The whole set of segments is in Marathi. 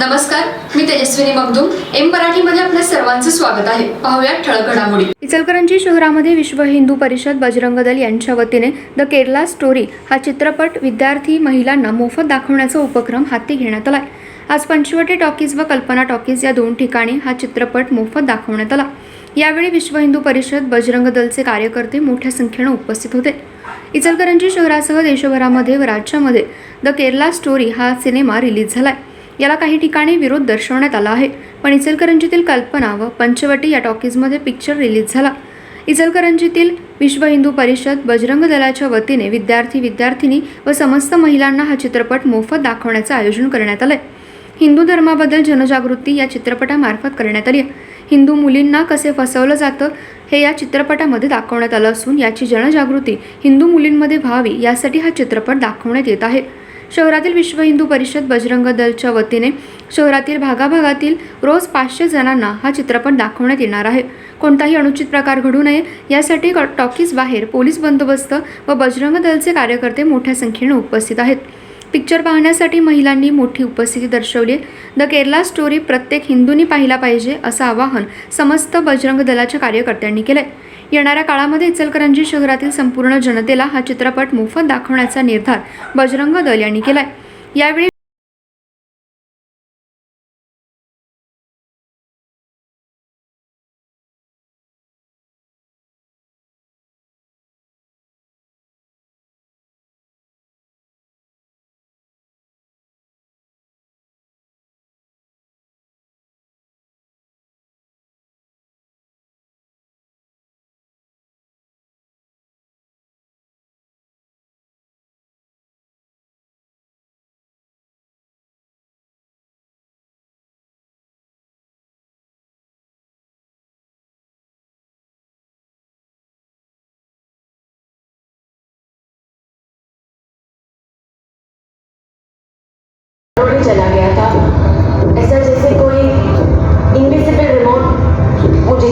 नमस्कार मी तेजस्विनी मगदूम. एम मराठीमध्ये आपल्या सर्वांचं स्वागत आहे. पाहूयात ठळक घडामोडी. इचलकरंजी शहरामध्ये विश्व हिंदू परिषद बजरंग दल यांच्या वतीने द केरला स्टोरी हा चित्रपट विद्यार्थी महिलांना मोफत दाखवण्याचा उपक्रम हाती घेण्यात आला आज पंचवटी टॉकीज व कल्पना टॉकीज या दोन ठिकाणी हा चित्रपट मोफत दाखवण्यात आला. यावेळी विश्व हिंदू परिषद बजरंग दलचे कार्यकर्ते मोठ्या संख्येनं उपस्थित होते. इचलकरंजी शहरासह देशभरामध्ये व राज्यामध्ये द केरला स्टोरी हा सिनेमा रिलीज झालाय. याला काही ठिकाणी विरोध दर्शवण्यात आला आहे. पण इचलकरंजीतील कल्पना व पंचवटी या टॉकीजमध्ये पिक्चर रिलीज झाला. इचलकरंजीतील विश्व हिंदू परिषद बजरंग दलाच्या वतीने विद्यार्थी विद्यार्थिनी व समस्त महिलांना हा चित्रपट मोफत दाखवण्याचं आयोजन करण्यात आलंय. हिंदू धर्माबद्दल जनजागृती या चित्रपटामार्फत करण्यात आली आहे. हिंदू मुलींना कसे फसवलं जातं हे या चित्रपटामध्ये दाखवण्यात आलं असून याची जनजागृती हिंदू मुलींमध्ये व्हावी यासाठी हा चित्रपट दाखवण्यात येत आहे. शहरातील विश्व हिंदू परिषद बजरंग दलच्या वतीने शहरातील भागाभागातील रोज पाचशे जणांना हा चित्रपट दाखवण्यात येणार आहे. कोणताही अनुचित प्रकार घडू नये यासाठी टॉकीज बाहेर पोलीस बंदोबस्त व बजरंग दलचे कार्यकर्ते मोठ्या संख्येने उपस्थित आहेत. पिक्चर पाहण्यासाठी महिलांनी मोठी उपस्थिती दर्शवली द केरला स्टोरी प्रत्येक हिंदूंनी पाहिला पाहिजे असं आवाहन समस्त बजरंग दलाच्या कार्यकर्त्यांनी केलं आहे येणाऱ्या काळामध्ये इचलकरंजी शहरातील संपूर्ण जनतेला हा चित्रपट मोफत दाखवण्याचा निर्धार बजरंग दल यांनी केलाय. यावेळी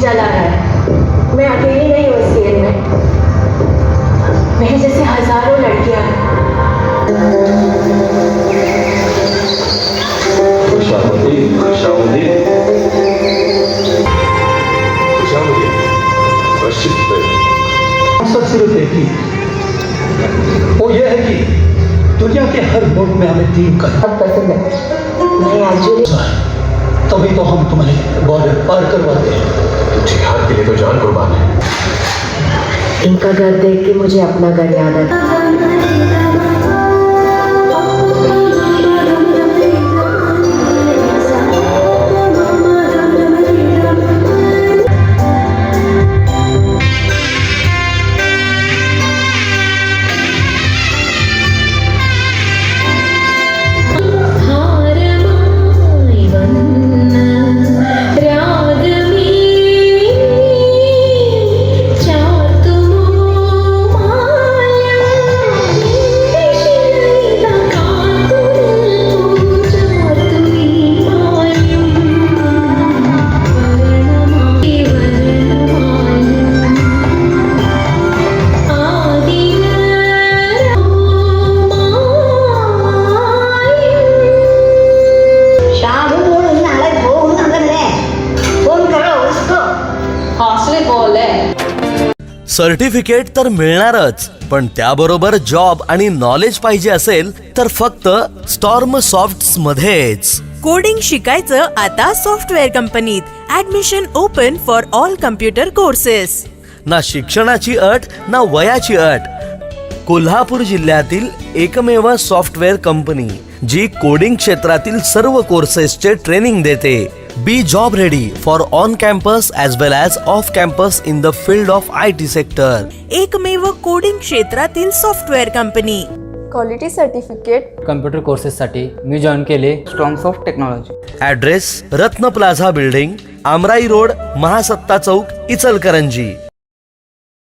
चला रहा है। मैं अकेली नहीं हूँ इस खेल में। मेरे जैसे हज़ारों लड़कियाँ हैं। सिर्फ़ एक ही। वो ये है कि दुनिया के हर मुल्क में हमें टीम का पसंद है है तभी तो हम तुम्हें बॉर्डर पार करवाते हैं। तो जिहाद के लिए तो जान कुर्बान है इनका घर देख के मुझे अपना घर याद आता सर्टिफिकेट तर मिळणारच पण त्याबरोबर जॉब आणि नॉलेज पाहिजे असेल तर फक्त स्टॉर्म सॉफ्ट मध्येच कोडिंग शिकायचं आता सॉफ्टवेअर कंपनीत. Admission open for all computer courses ना शिक्षणाची अट ना वयाची अट. कोल्हापूर जिल्ह्यातील एकमेव सॉफ्टवेअर कंपनी जी कोडिंग क्षेत्रातील सर्व कोर्सेसचे ट्रेनिंग देते. Be job ready for on campus campus well well off campus in the field of I T sector एकमेव कोडिंग क्षेत्रातील software company quality certificate computer कोर्सेससाठी मी जॉईन केले strongs of technology address Ratna plaza building Amrai road Mahasatta Chowk Ichalkaranji